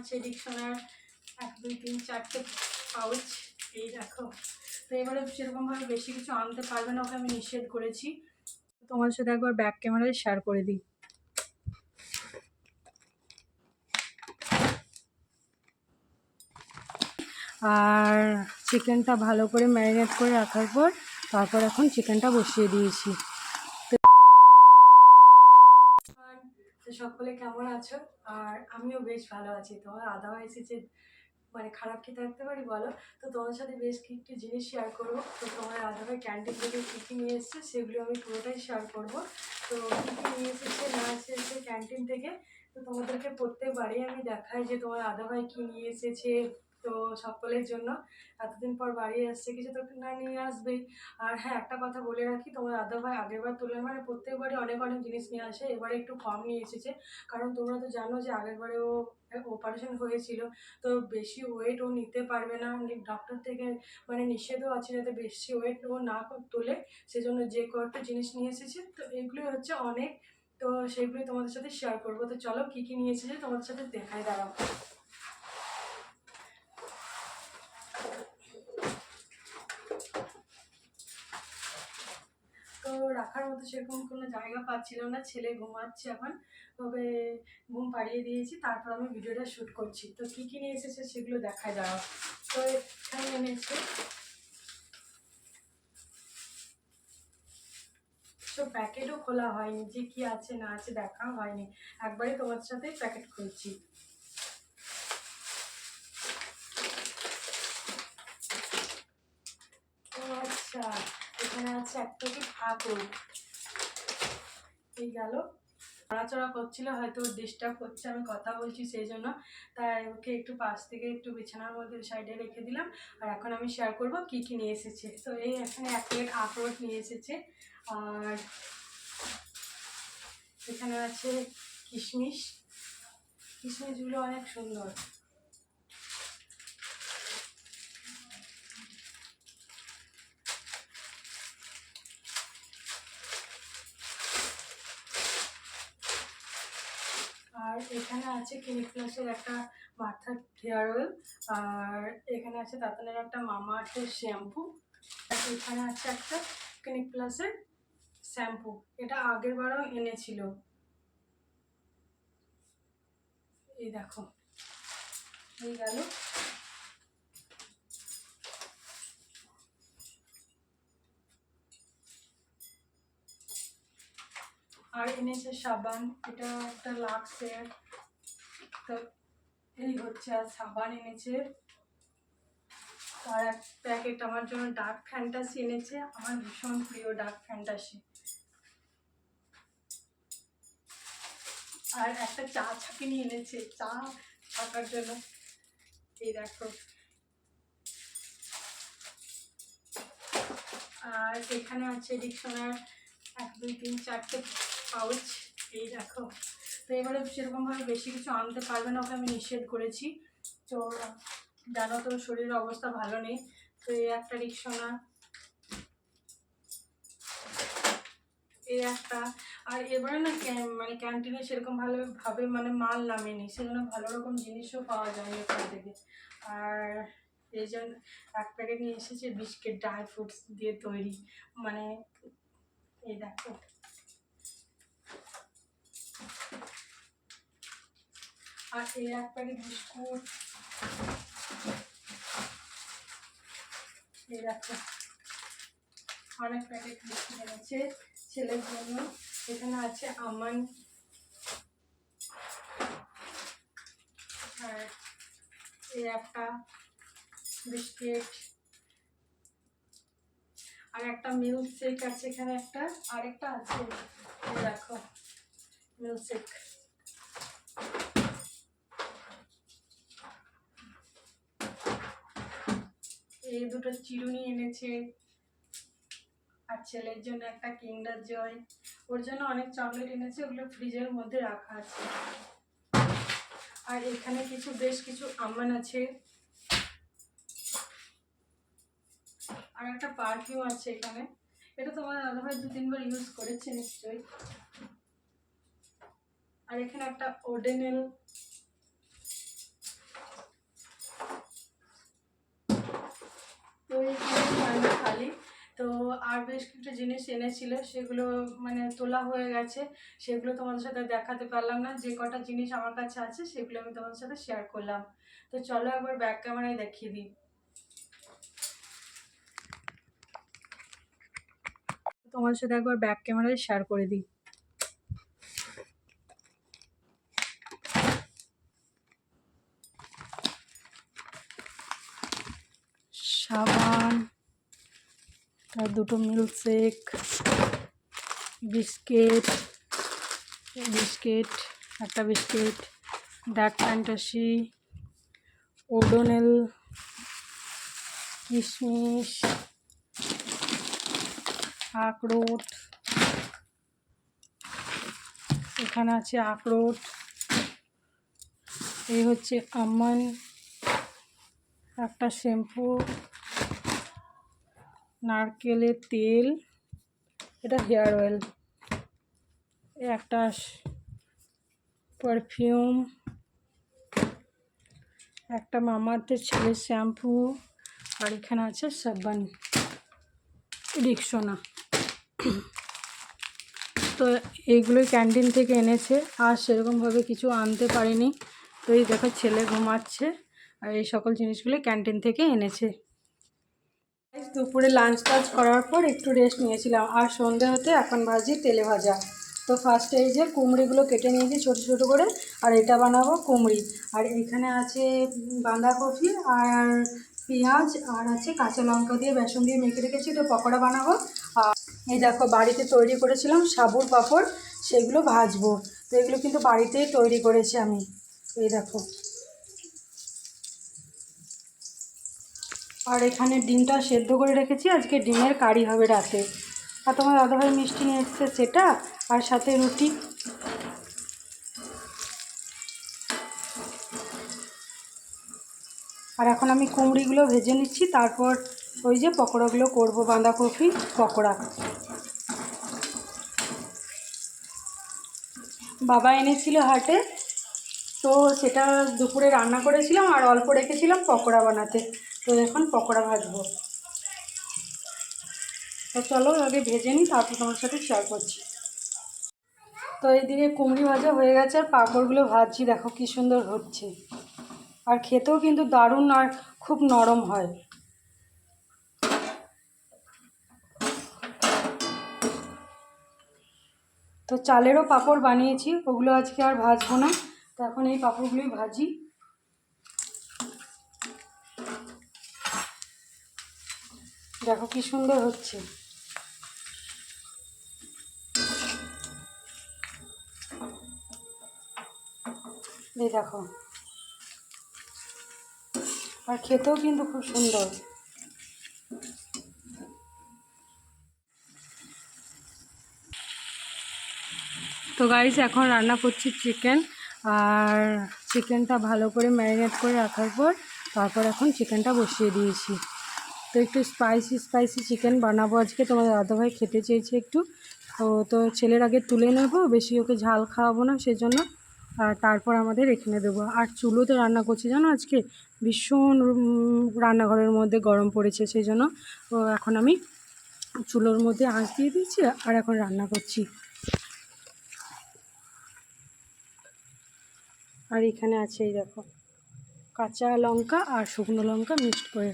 আছে ডিকশনার এক, দুই, তিন, চারটে পাউচ এই দেখো। তো এবারে সেরকমভাবে বেশি কিছু আনতে পারবে না, ওকে আমি নিষেধ করেছি। তোমার সাথে একবার ব্যাক ক্যামেরায় শেয়ার করে দিই। আর চিকেনটা ভালো করে ম্যারিনেট করে রাখার পর, তারপর এখন চিকেনটা বসিয়ে দিয়েছি তো সকলে কেমন আছো? আর আমিও বেশ ভালো আছি। তোমার আদারওয়াইজ যে মানে খারাপ কি থাকতে পারি বলো? তো তোমার সাথে বেশ কিছু জিনিস শেয়ার করব। তো তোমার আদাভাই ক্যান্টিন থেকে কী কী নিয়ে এসছে সেগুলো আমি পুরোটাই শেয়ার করব। তো কী কী নিয়ে এসেছে না এসেছে ক্যান্টিন থেকে? তো তোমাদেরকে প্রত্যেকবারই আমি দেখাই যে তোমার আদাভাই কী নিয়ে এসেছে। তো সকলের জন্য। এতদিন পর বাড়ি আসছে কিছু তো না নিয়ে আসবেই। আর হ্যাঁ একটা কথা বলে রাখি, তোমার দাদা ভাই আগেরবার তুলনায় মানে প্রত্যেকবারই অনেক অনেক জিনিস নিয়ে আসে, এবারে একটু কম নিয়ে এসেছে। কারণ তোমরা তো জানো যে আগেরবারে ও অপারেশন হয়েছিল, তো বেশি ওয়েট ও নিতে পারবে না। ডক্টর থেকে মানে নিষেধও আছে যাতে বেশি ওয়েট ও না তোলে, সেজন্য যে কয়েকটা জিনিস নিয়ে এসেছে, তো এগুলো হচ্ছে অনেক। তো সেগুলোই তোমাদের সাথে শেয়ার করব। তো চলো, কী কী নিয়ে এসেছে তোমাদের সাথে দেখাই দাঁড়াও। রাখার মতো সেরকম কোনো জায়গা পাচ্ছিল না। ছেলে ঘুমাচ্ছে এখন। তবে ঘুম পাড়িয়ে দিয়েছি। তারপর আমি ভিডিওটা শ্যুট করছি। তো কী কী নিয়ে এসেছে সেগুলো দেখায় দাঁড়াও তো এখানে এনেছে তো প্যাকেটও খোলা হয়নি। যে কি আছে, না আছে দেখা হয়নি। একবারই তোমার সাথে প্যাকেট খুলছি। আচ্ছা এখানে আছে একটা কি এই গেল। নড়াচড়া করছিল, হয়তো ডিস্টার্ব করছে, আমি কথা বলছি সেই জন্য। তাই ওকে একটু পাশ থেকে একটু বিছানার মধ্যে সাইডে রেখে দিলাম। আর এখন আমি শেয়ার করব কি কি নিয়ে এসেছে। তো এই এখানে এক প্লেট আখরোট নিয়ে এসেছে। আর এখানে আছে কিশমিশ। কিশমিশগুলো অনেক সুন্দর আর এখানে আছে ক্লিনিক প্লাসের একটা মাথার হেয়ার অয়েল আর এখানে আছে তাতানের একটা মামা আর্থের শ্যাম্পু আর এখানে আছে একটা ক্লিনিক প্লাসের শ্যাম্পু এটা আগের বারও এনেছিল। এই দেখো, এই গেল। আর এনেছে সাবান, এটা একটা লাক্সের তো এই হচ্ছে আর সাবান এনেছে। আর এক প্যাকেট আমার জন্য ডার্ক ফ্যান্টাসি এনেছে। আমার ভীষণ প্রিয় ডার্ক ফ্যান্টাসি। আর একটা চা ছাঁকিনি এনেছে, চা ছাকার জন্য। এই দেখো। আর এখানে আছে ডিকশনার এক, দুই, তিন, চারটে পাউচ এই দেখো। তো এবারে সেরকমভাবে বেশি কিছু আনতে পারবে না, ওকে আমি নিষেধ করেছি। তো জানো তো শরীরের অবস্থা ভালো নেই, তো এই একটা রিক্সোনা এই একটা, আর এবারে না মানে ক্যান্টিনে সেরকম ভালোভাবে মানে মাল নামেনি, সেজন্য ভালো রকম জিনিসও পাওয়া যায় ওখান থেকে। আর এই জন্য এক প্যাকেট নিয়ে এসেছে বিস্কিট, ড্রাই ফ্রুটস দিয়ে তৈরি মানে এই দেখো। আর এই এক প্যাকেট বিস্কুট। এই দেখো, অনেক প্যাকেট বিস্কুট এনেছে ছেলের জন্য। এখানে আছে আমান, আর এই একটা বিস্কিট। আর একটা মিল্ক শেক আছে এখানে একটা, আরেকটা আছে। দেখো মিল্ক শেক দুটো চিরুনি এনেছে। আর ছেলের জন্য একটা কিন্ডার জয়। ওর জন্য অনেক চকলেট এনেছে, ওগুলো ফ্রিজের মধ্যে রাখা আছে। আর এখানে কিছু, বেশ কিছু আমান আছে। আর একটা পারফিউম আছে এখানে। এটা তোমার দাদাভাই দু তিনবার ইউজ করেছে নিশ্চয়ই। আর এখানে একটা ওডেনেল খালি তো আর বেশ কিছু জিনিস এনেছিল, সেগুলো মানে তোলা হয়ে গেছে। সেগুলো তোমাদের সাথে দেখাতে পারলাম না। যে কটা জিনিস আমার কাছে আছে, সেগুলো আমি তোমাদের সাথে শেয়ার করলাম। তো চলো একবার ব্যাক ক্যামেরায় দেখিয়ে দিই। তোমাদের সাথে একবার ব্যাক ক্যামেরায় শেয়ার করে দিই। সাবান দুটো মিল্কশেক, বিস্কিট বিস্কিট, একটা বিস্কিট, ডার্ক ফ্যান্টাসি, ওডোনেল, কিশমিশ, আখরোট, এখানে আছে আখরোট, এই হচ্ছে আমন, একটা শ্যাম্পু নারকেলের তেল, এটা হেয়ার অয়েল একটা পারফিউম একটা মামার্থের ছেলের শ্যাম্পু আর এখানে আছে সাবান রিক্সোনা। তো এইগুলোই ক্যান্টিন থেকে এনেছে, আর সেরকমভাবে কিছু আনতে পারিনি। তো এই দেখো ছেলে ঘুমাচ্ছে, আর এই সকল জিনিসগুলো ক্যান্টিন থেকে এনেছে। দুপুরে লাঞ্চ টাঞ্চ করার পর একটু রেস্ট নিয়েছিলাম। আর সন্ধে হতে এখন ভাজি তেলে ভাজা। তো ফার্স্টে এই যে কুমড়িগুলো কেটে নিয়েছি ছোটো ছোটো করে, আর এটা বানাবো কুমড়ি। আর এখানে আছে বাঁধাকপি আর পেঁয়াজ, আর আছে কাঁচা লঙ্কা দিয়ে বেসন দিয়ে মেখে রেখেছি তো পকোড়া বানাবো। আর এই দেখো, বাড়িতে তৈরি করেছিলাম সাবুর পাঁপড়, সেগুলো ভাজবো। তো এগুলো কিন্তু বাড়িতেই তৈরি করেছি আমি। এই দেখো। আর এখানে ডিমটা সেদ্ধ করে রেখেছি। আজকে ডিমের কারি হবে রাতে। আর তোমার দাদাভাই মিষ্টি নিয়ে এসছে সেটা, আর সাথে রুটি। আর এখন আমি কুমড়িগুলো ভেজে নিচ্ছি, তারপর ওই যে পকোড়াগুলো করব, বাঁধাকপি, পকোড়া। বাবা এনেছিল হাটে, তো সেটা দুপুরে রান্না করেছিলাম আর অল্প রেখেছিলাম পকোড়া বানাতে। তো এখন পকোড়া ভাজবো। তো চলো আগে ভেজে নিই, তারপর তোমার সাথে শেয়ার করছি। তো এইদিকে কুমড়ি ভাজা হয়ে গেছে, আর পাঁপড়গুলো ভাজছি, দেখো কি সুন্দর হচ্ছে। আর খেতেও কিন্তু দারুণ আর খুব নরম হয়। তো চালেরও পাঁপড় বানিয়েছি, ওগুলো আজকে আর ভাজবো না। তো এখন এই পাঁপড়গুলোই ভাজি। দেখো কি সুন্দর হচ্ছে। এই দেখো। আর খেতেও কিন্তু খুব সুন্দর। তো গাইস এখন রান্না করছি চিকেন আর চিকেনটা ভালো করে ম্যারিনেট করে রাখার পর, তারপর এখন চিকেনটা বসিয়ে দিয়েছি। তো একটু স্পাইসি স্পাইসি চিকেন বানাবো আজকে। তোমাদের দাদাভাই খেতে চেয়েছে একটু। তো তো ছেলের আগে তুলে নেব, বেশি ওকে ঝাল খাওয়াবো না সেজন্য। আর তারপর আমাদের এখানে দেবো। আর চুলোতে রান্না করছি, জানো আজকে? ভীষণ রান্নাঘরের মধ্যে গরম পড়েছে সেই জন্য এখন আমি চুলোর মধ্যে আঁচ দিয়ে দিচ্ছি আর এখন রান্না করছি। আর এখানে আছে এই দেখো, কাঁচা লঙ্কা আর শুকনো লঙ্কা মিক্সড করে।